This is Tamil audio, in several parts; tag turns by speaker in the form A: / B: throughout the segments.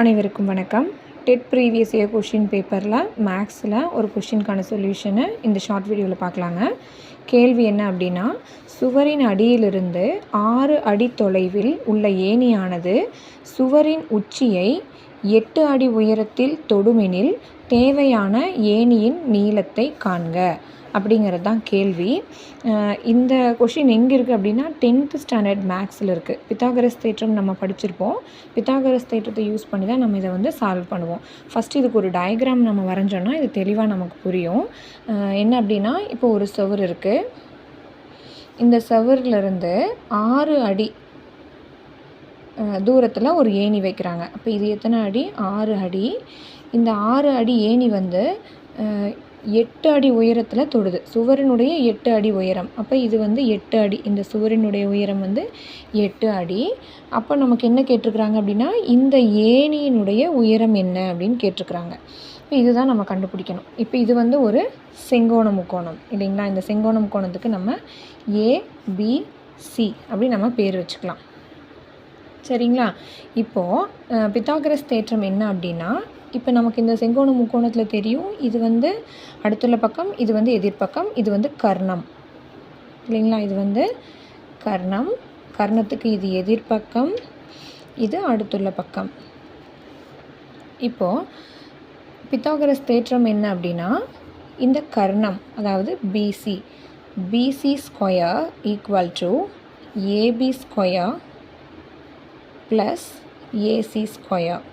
A: அனைவருக்கும் வணக்கம். டெட் ப்ரீவியஸ் இயர் கொஷின் பேப்பரில் மேக்ஸில் ஒரு கொஷினுக்கான சொல்யூஷனை இந்த ஷார்ட் வீடியோவில் பார்க்கலாங்க. கேள்வி என்ன அப்படின்னா சுவரின் அடியிலிருந்து ஆறு அடி தொலைவில் உள்ள ஏணியானது சுவரின் உச்சியை எட்டு அடி உயரத்தில் தொடுமெனில் தேவையான ஏணியின் நீளத்தை காண்க. அப்படிங்கிறது தான் கேள்வி இந்த கொஷின் எங்கே இருக்குது அப்படின்னா டென்த்து ஸ்டாண்டர்ட் மேக்ஸில் இருக்குது பித்தாகரஸ் தேற்றம் நம்ம படிச்சிருப்போம். பித்தாகரஸ் தேற்றத்தை யூஸ் பண்ணி தான் நம்ம இதை வந்து சால்வ் பண்ணுவோம். ஃபஸ்ட்டு இதுக்கு ஒரு டயக்ராம் நம்ம வரைஞ்சோன்னா இது தெளிவாக நமக்கு புரியும். என்ன அப்படின்னா இப்போ ஒரு சுவர் இருக்குது இந்த சுவர்லேருந்து ஆறு அடி தூரத்தில் ஒரு ஏணி வைக்கிறாங்க. அப்போ இது எத்தனை அடி? ஆறு அடி. இந்த ஆறு அடி ஏணி வந்து எட்டு அடி உயரத்தில் தொடுது. சுவரினுடைய எட்டு அடி உயரம். அப்போ இது வந்து எட்டு அடி. இந்த சுவரினுடைய உயரம் வந்து எட்டு அடி. அப்போ நமக்கு என்ன கேட்டிருக்கிறாங்க அப்படின்னா இந்த ஏணியினுடைய உயரம் என்ன அப்படின்னு கேட்டிருக்கிறாங்க. இப்போ இதுதான் நம்ம கண்டுபிடிக்கணும். இப்போ இது வந்து ஒரு செங்கோண முக்கோணம். இல்லைங்களா? இந்த செங்கோண முக்கோணத்துக்கு நம்ம ஏபிசி அப்படி நம்ம பேர் வச்சுக்கலாம். சரிங்களா? இப்போது பித்தாகரஸ் தேற்றம் என்ன அப்படின்னா இப்போ நமக்கு இந்த செங்கோண முக்கோணத்தில் தெரியும். இது வந்து அடுத்துள்ள பக்கம் இது வந்து எதிர்ப்பக்கம் இது வந்து கர்ணம். இல்லைங்களா? இது வந்து கர்ணம். கர்ணத்துக்கு இது எதிர்ப்பக்கம் இது அடுத்துள்ள பக்கம். இப்போது பித்தாகரஸ் தேற்றம் என்ன அப்படின்னா இந்த கர்ணம் அதாவது BC BC square equal to AB square plus AC square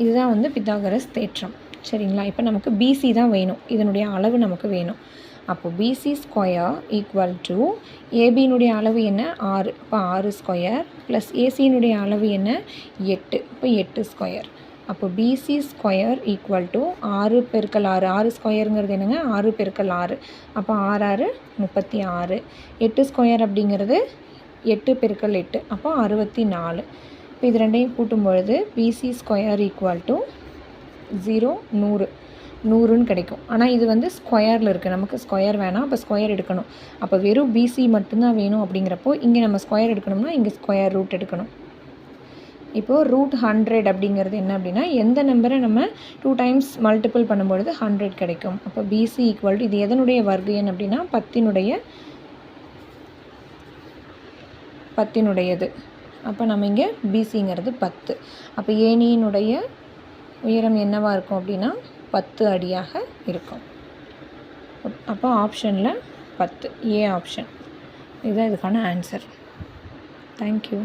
A: இதுதான் வந்து பித்தாகரஸ் தேற்றம். சரிங்களா? இப்போ நமக்கு பிசி தான் வேணும். இதனுடைய அளவு நமக்கு வேணும். அப்போது பிசி ஸ்கொயர் ஈக்குவல் டு ஏபியினுடைய அளவு என்ன? ஆறு. இப்போ ஆறு ஸ்கொயர் ப்ளஸ் ஏசியினுடைய அளவு என்ன? எட்டு. இப்போ எட்டு ஸ்கொயர் அப்போ பிசி ஸ்கொயர் ஈக்குவல் டு ஆறு பெருக்கல் ஆறு. ஆறு ஸ்கொயருங்கிறது என்னங்க? ஆறு பெருக்கல் ஆறு. அப்போ ஆறு ஆறு முப்பத்தி ஆறு. எட்டு ஸ்கொயர் அப்படிங்கிறது எட்டு பெருக்கல் எட்டு அப்போ அறுபத்தி நாலு. இப்போ இது ரெண்டையும் கூட்டும் பொழுது BC square equal to zero நூறு. நூறுன்னு கிடைக்கும். ஆனால் இது வந்து ஸ்கொயரில் இருக்குது நமக்கு ஸ்கொயர் வேணாம். அப்போ ஸ்கொயர் எடுக்கணும். அப்போ வெறும் பிசி மட்டும்தான் வேணும் அப்படிங்கிறப்போ இங்கே நம்ம ஸ்கொயர் எடுக்கணும்னா இங்கே ஸ்கொயர் ரூட் எடுக்கணும். இப்போது ரூட் ஹண்ட்ரட் அப்படிங்கிறது என்ன அப்படின்னா எந்த நம்பரை நம்ம டூ டைம்ஸ் மல்டிபிள் பண்ணும்பொழுது ஹண்ட்ரட் கிடைக்கும். அப்போ பிசி ஈக்குவல் இது எதனுடைய வர்க்கு எண் அப்படின்னா பத்தினுடைய பத்தினுடையது. அப்போ நம்ம இங்கே பிசிங்கிறது பத்து. அப்போ ஏனியினுடைய உயரம் என்னவாக இருக்கும் அப்படின்னா பத்து அடியாக இருக்கும். அப்போ ஆப்ஷனில் பத்து. ஏ ஆப்ஷன் இதுதான் இதுக்கான ஆன்சர் தேங்க்யூ